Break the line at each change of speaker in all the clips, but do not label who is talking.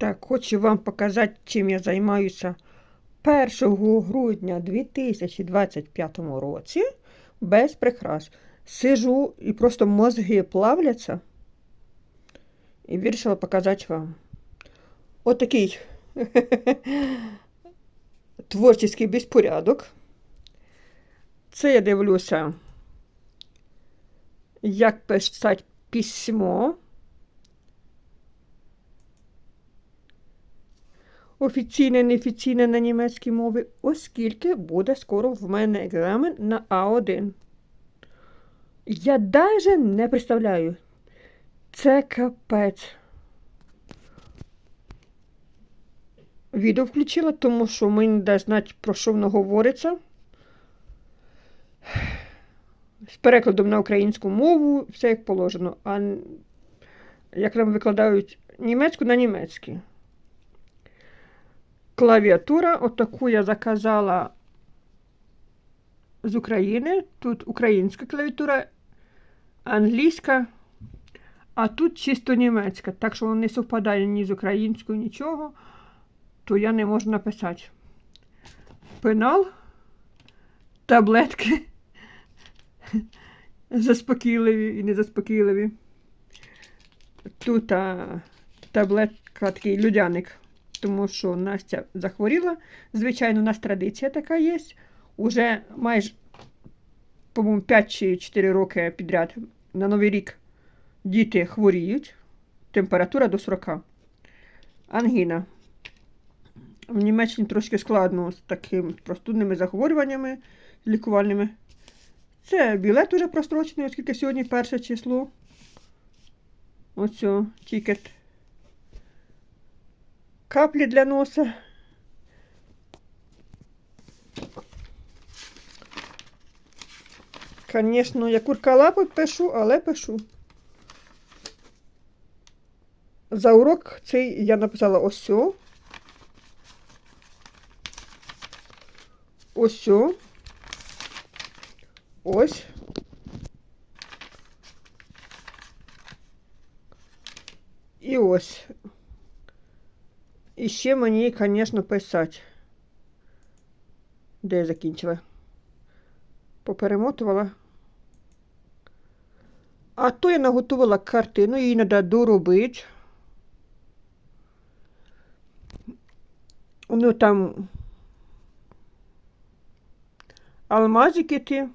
Так, хочу вам показати, чим я займаюся 1 грудня 2025 році без прикрас. Сижу і просто мозги плавляться. І вирішила показати вам. Отакий творчий безпорядок. Це я дивлюся, як писати письмо. Офіційне, неофіційне на німецькій мові, оскільки буде скоро в мене екзамен на А1. Я навіть не представляю. Це капець. Відео включила, тому що мені дасть знати, про що воно говориться. З перекладом на українську мову, все як положено. А як нам викладають німецьку на німецький. Клавіатура, отаку я заказала з України. Тут українська клавіатура, англійська, а тут чисто німецька. Так що воно не совпадає ні з українською, нічого, то я не можу написати. Пенал, таблетки. Заспокійливі і незаспокійливі. Тут а, таблетка такий людяник тому що Настя захворіла. Звичайно, у нас традиція така є. Уже майже, по-моєму, 5 чи 4 роки підряд на Новий рік діти хворіють. Температура до 40. Ангіна. В Німеччині трошки складно з такими простудними захворюваннями лікувальними. Це білет уже прострочений, оскільки сьогодні перше число. Оцю тікет каплі для носа. Звісно, я куркалапу пишу, але пишу. За урок цей я написала ось. Ось. Ось. І ось. І ще мені, звісно, писати. Де я закінчила? Поперемотувала. А то я наготувала картину, її треба доробити. Ну там алмазики ті.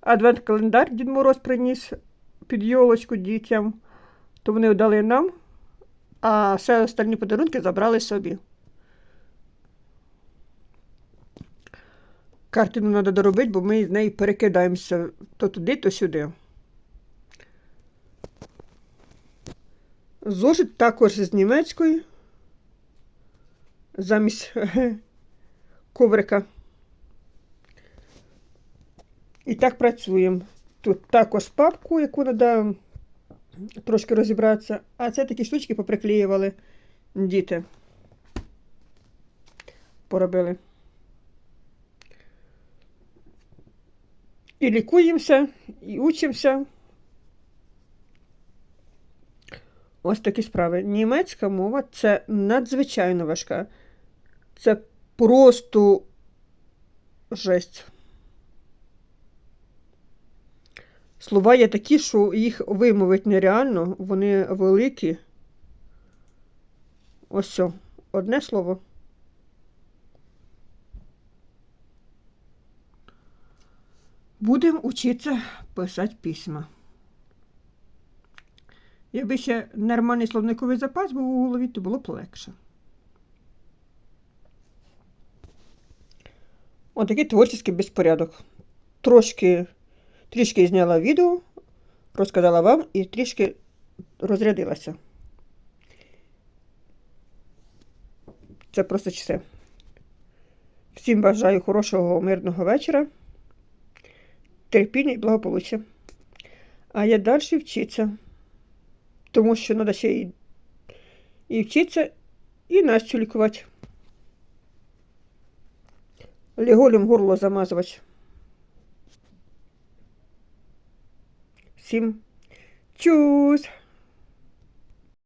Адвент-календар Дід Мороз приніс під йолочку дітям, то вони дали нам а все остальні подарунки забрали собі. Картину треба доробити, бо ми з неї перекидаємося то туди, то сюди. Зошит також з німецької. Замість коврика. І так працюємо. Тут також папку, яку треба трошки розібратися. А це такі штучки поприклеювали діти. Поробили. І лікуємося, і учимося. Ось такі справи. Німецька мова це надзвичайно важка. Це просто жесть. Слова є такі, що їх вимовити нереально, вони великі. Ось все. Одне слово. Будемо вчитися писати письма. Якби ще нормальний словниковий запас був у голові, то було б легше. Отакий творчий безпорядок. Трошки Трішки зняла відео, розказала вам і трішки розрядилася. Це просто все. Всім бажаю хорошого, мирного вечора, терпіння і благополуччя. А я далі вчиться, тому що треба ще і, і вчитися, і Настю лікувати. Ліголем горло замазувати. Всім чус!